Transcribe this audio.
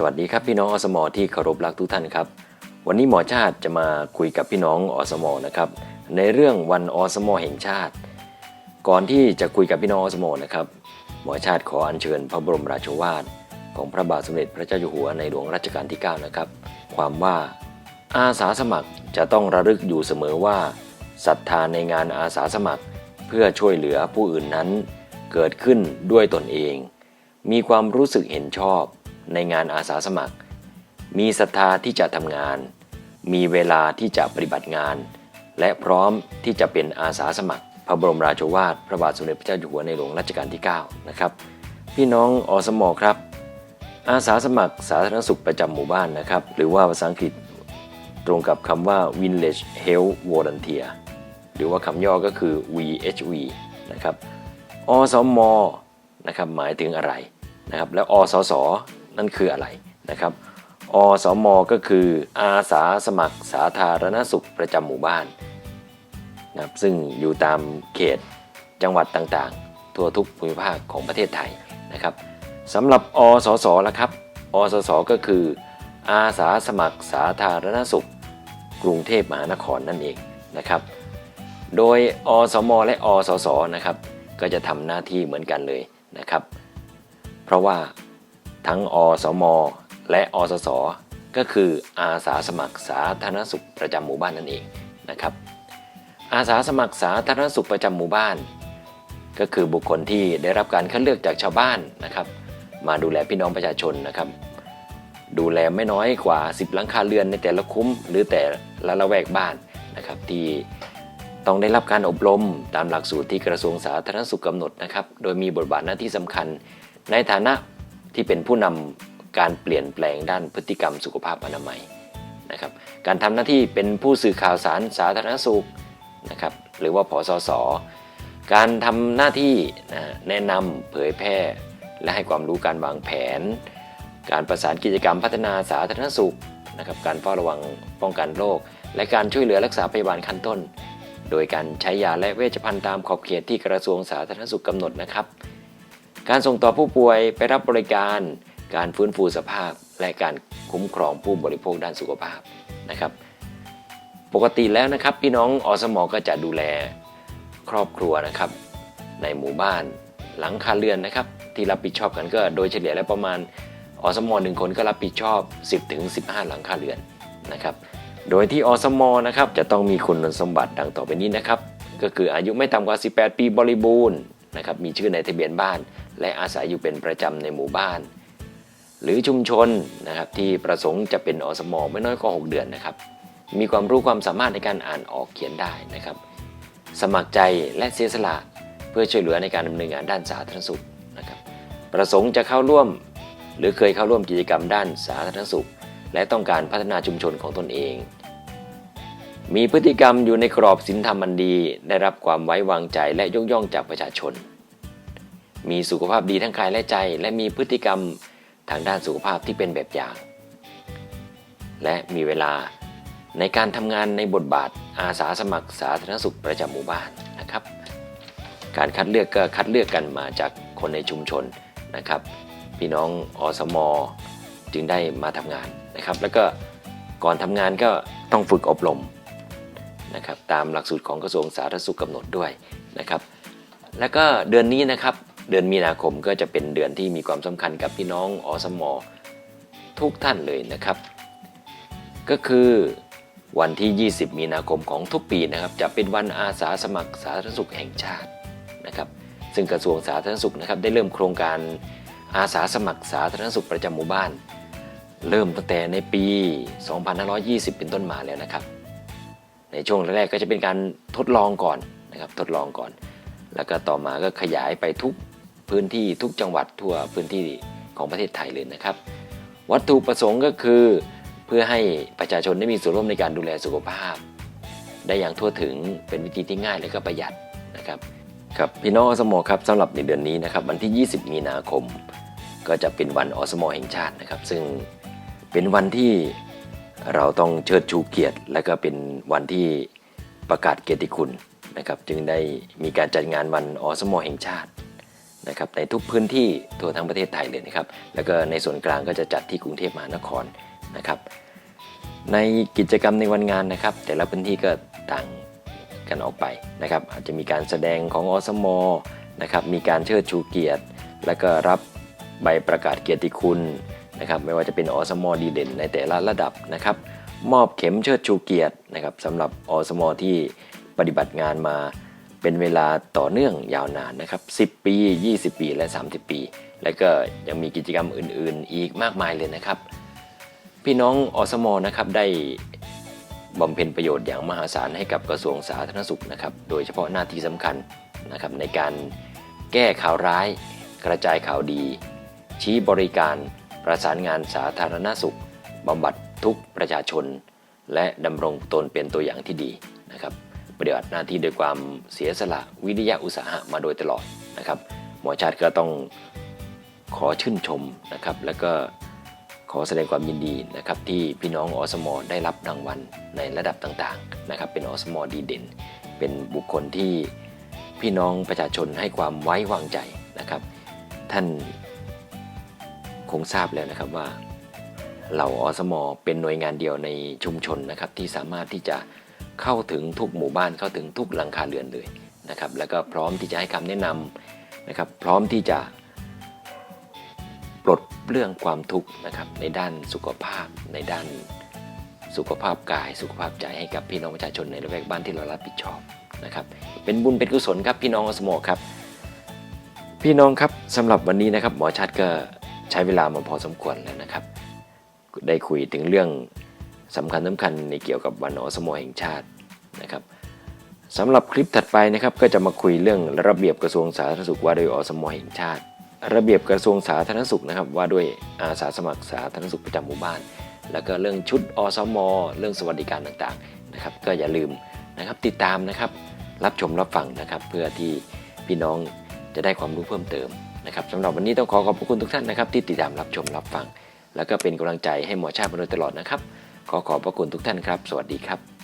สวัสดีครับพี่น้องอสมอที่เคารพรักทุกท่านครับ วันนี้หมอชาติจะมาคุยกับพี่น้องอสมอนะครับในเรื่องวันอสมอแห่งชาติ ก่อนที่จะคุยกับพี่น้องอสมอนะครับ หมอชาติขออัญเชิญพระบรมราโชวาทของพระบาทสมเด็จพระเจ้าอยู่หัวในหลวงรัชกาลที่ 9 นะครับ ความว่าอาสาสมัครจะต้องระลึกอยู่เสมอว่าศรัทธาในงานอาสาสมัคร เพื่อช่วยเหลือผู้อื่นนั้น เกิดขึ้นด้วยตนเอง มีความรู้สึกเห็นชอบ ในงานอาสาสมัคร มีศรัทธาที่จะทำงาน มีเวลาที่จะปฏิบัติงาน และพร้อมที่จะเป็นอาสาสมัคร พระบรมราโชวาทพระบาทสมเด็จพระเจ้าอยู่หัวในหลวงรัชกาลที่ 9 นะครับ พี่น้องอสมอครับ อาสาสมัครสาธารณสุขประจำหมู่บ้านนะครับ หรือว่าภาษาอังกฤษตรงกับคำว่า Village Health Volunteer หรือว่าคำย่อก็คือ VHV นะครับ อสมนะครับหมายถึงอะไรนะครับ แล้วอสส นั่นคืออะไรนะครับอสมก็คืออาสาสมัครสาธารณสุขประจำหมู่บ้านนะครับซึ่งอยู่ตามเขตจังหวัดต่างๆ ทั่วทุกภูมิภาคของประเทศไทยนะครับสำหรับอสสละครับอสสก็คือ อาสาสมัครสาธารณสุข กรุงเทพมหานครนั่นเองนะครับ โดยอสมและอสสนะครับ ก็จะทำหน้าที่เหมือนกันเลยนะครับ เพราะว่า ทั้งอสม และอสส ก็คืออาสาสมัครสาธารณสุขประจำหมู่บ้านนั่นเองนะครับ อาสาสมัครสาธารณสุขประจำหมู่บ้าน ก็คือบุคคลที่ได้รับการคัดเลือกจากชาวบ้านนะครับ มาดูแลพี่น้องประชาชนนะครับ ดูแลไม่น้อยกว่า 10 หลังคาเรือนในแต่ละคุ้ม หรือแต่ละละแวกบ้านนะครับที่ต้องได้รับการอบรมตามหลักสูตรที่กระทรวงสาธารณสุขกำหนดนะครับ โดยมีบทบาทหน้าที่สำคัญในฐานะ ที่เป็นผู้นำการเปลี่ยนแปลงด้านพฤติกรรมสุขภาพอนามัยนะครับการทำหน้าที่เป็นผู้สื่อข่าวสารสาธารณสุขนะครับหรือว่าผสสการทำหน้าที่นะแนะนำเผยแพร่ และให้ความรู้การวางแผน การประสานกิจกรรมพัฒนาสาธารณสุขนะครับการเฝ้าระวังป้องกันโรคและการช่วยเหลือรักษาพยาบาลขั้นต้น โดยการใช้ยาและเวชภัณฑ์ตามขอบเขตที่กระทรวงสาธารณสุขกำหนดนะครับ การส่งต่อผู้ป่วยไปรับบริการ การฟื้นฟูสภาพ และการคุ้มครองผู้บริโภคด้านสุขภาพนะครับ ปกติแล้วนะครับ พี่น้องอสมก็จะดูแลครอบครัวนะครับ ในหมู่บ้านหลังคาเรือนนะครับ ที่รับผิดชอบกันก็โดยเฉลี่ยแล้วประมาณอสมหนึ่งคนก็รับผิดชอบ 10ถึง15 หลังคาเรือนนะครับ โดยที่อสมนะครับจะต้องมีคุณสมบัติดังต่อไปนี้นะครับ ก็คืออายุไม่ต่ำกว่า 18 ปีบริบูรณ์ นะครับมีชื่อในทะเบียนบ้าน และอาศัยอยู่เป็นประจำในหมู่บ้าน หรือชุมชนนะครับที่ประสงค์จะเป็นอสมอไม่น้อยกว่า6เดือนนะครับ มีความรู้ความสามารถในการอ่านออกเขียนได้นะครับ สมัครใจและเสียสละเพื่อช่วยเหลือในการดำเนินงานด้านสาธารณสุขนะครับประสงค์จะเข้าร่วม หรือเคยเข้าร่วมกิจกรรมด้านสาธารณสุข และต้องการพัฒนาชุมชนของตนเอง มีพฤติกรรมอยู่ในกรอบศีลธรรมอันดี ได้รับความไว้วางใจและยกย่องจากประชาชน มีสุขภาพดีทั้งกายและใจ และมีพฤติกรรมทางด้านสุขภาพที่เป็นแบบอย่าง และมีเวลาในการทำงานในบทบาทอาสาสมัครสาธารณสุขประจำหมู่บ้านนะครับ การคัดเลือกก็คัดเลือกกันมาจากคนในชุมชนนะครับ พี่น้องอสมจึงได้มาทำงานนะครับ แล้วก็ก่อนทำงานก็ต้องฝึกอบรม นะครับตามหลักสูตรของกระทรวงสาธารณสุขกำหนดด้วยนะครับแล้วก็เดือนนี้นะครับเดือนมีนาคมก็จะเป็นเดือนที่มีความสำคัญกับพี่น้องอสมทุกท่านเลยนะครับ ก็คือวันที่ 20 มีนาคมของทุกปีนะครับ จะเป็นวันอาสาสมัครสาธารณสุขแห่งชาตินะครับ ซึ่งกระทรวงสาธารณสุขนะครับ ได้เริ่มโครงการอาสาสมัครสาธารณสุขประจำหมู่บ้าน เริ่มตั้งแต่ในปี 2520 เป็นต้นมาแล้วนะครับ ในช่วงแรกๆก็จะเป็นการทดลองก่อนนะครับทดลองก่อน แล้วก็ต่อมาก็ขยายไปทุกพื้นที่ทุกจังหวัดทั่วพื้นที่ของประเทศไทยเลยนะครับ วัตถุประสงค์ก็คือ เพื่อให้ประชาชนได้มีส่วนร่วมในการดูแลสุขภาพ ได้อย่างทั่วถึงเป็นวิธีที่ง่ายและก็ประหยัดนะครับครับพี่น้องอสมครับสำหรับในเดือนนี้นะครับวันที่ 20 มีนาคม ก็จะเป็นวันอสมอแห่งชาตินะครับ ซึ่งเป็นวันที่ เราต้องเชิดชูเกียรติ และก็เป็นวันที่ประกาศเกียรติคุณนะครับ จึงได้มีการจัดงานวันอสมอแห่งชาตินะครับในทุกพื้นที่ทั่วทั้งประเทศไทยเลยนะครับ แล้วก็ในส่วนกลางก็จะจัดที่กรุงเทพมหานครนะครับ ในกิจกรรมในวันงานนะครับ แต่ละพื้นที่ก็ต่างกันออกไปนะครับ อาจจะมีการแสดงของอสมอนะครับ มีการเชิดชูเกียรติ แล้วก็รับใบประกาศเกียรติคุณ นะครับไม่ว่าจะเป็นอสมดีเด่นในแต่ละระดับนะครับมอบเข็มเชิดชูเกียรตินะครับสำหรับอสมที่ปฏิบัติงานมาเป็นเวลาต่อเนื่องยาวนานนะครับ 10 ปี 20 ปีและ 30 ปี และก็ยังมีกิจกรรมอื่นๆ อีกมากมายเลยนะครับ พี่น้องอสมนะครับได้บำเพ็ญประโยชน์อย่างมหาศาลให้กับกระทรวงสาธารณสุขนะครับ โดยเฉพาะหน้าที่สำคัญนะครับในการแก้ข่าวร้าย กระจายข่าวดี ชี้บริการ ประสานงานสาธารณสุขบำบัดทุกประชาชน และดำรงตนเป็นตัวอย่างที่ดีนะครับปฏิบัติหน้าที่ด้วยความเสียสละวิริยะอุตสาหะมาโดยตลอดนะครับหมอชาติก็ต้องขอชื่นชมนะครับแล้วก็ขอแสดงความยินดีนะครับที่พี่น้องอสมอได้รับรางวัลในระดับต่างๆนะครับเป็นอสมอดีเด่น เป็นบุคคลที่พี่น้องประชาชนให้ความไว้วางใจนะครับ ท่าน คงทราบแล้วนะครับว่าเหล่าอสมเป็นหน่วยงานเดียวในชุมชนนะครับที่สามารถที่จะเข้าถึงทุกหมู่บ้านเข้าถึงทุกหลังคาเรือนเลยนะครับ แล้วก็พร้อมที่จะให้คำแนะนำนะครับ พร้อมที่จะปลดเรื่องความทุกข์นะครับในด้านสุขภาพในด้านสุขภาพกายสุขภาพใจให้กับพี่น้องประชาชนในละแวกบ้านที่เรารับผิดชอบนะครับ เป็นบุญเป็นกุศลครับพี่น้องอสมครับ พี่น้องครับสำหรับวันนี้นะครับหมอชัดก็ ใช้เวลามาพอสมควรแล้วนะครับ ได้คุยถึงเรื่องสำคัญสำคัญในเกี่ยวกับวันอสมแห่งชาตินะครับสำหรับคลิปถัดไปนะครับก็จะมาคุยเรื่องระเบียบกระทรวงสาธารณสุขว่าด้วยอสมแห่งชาติ ระเบียบกระทรวงสาธารณสุขนะครับว่าด้วยอาสาสมัครสาธารณสุขประจำหมู่บ้าน แล้วก็เรื่องชุดอสม เรื่องสวัสดิการต่างๆนะครับ ก็อย่าลืมนะครับติดตามนะครับ รับชมรับฟังนะครับ เพื่อที่พี่น้องจะได้ความรู้เพิ่มเติม นะครับสำหรับวันนี้ต้องขอขอบพระคุณทุกท่านนะครับที่ติดตามรับชมรับฟัง แล้วก็เป็นกำลังใจให้หมอชาติมาโดยตลอดนะครับ ขอขอบพระคุณทุกท่านครับ สวัสดีครับ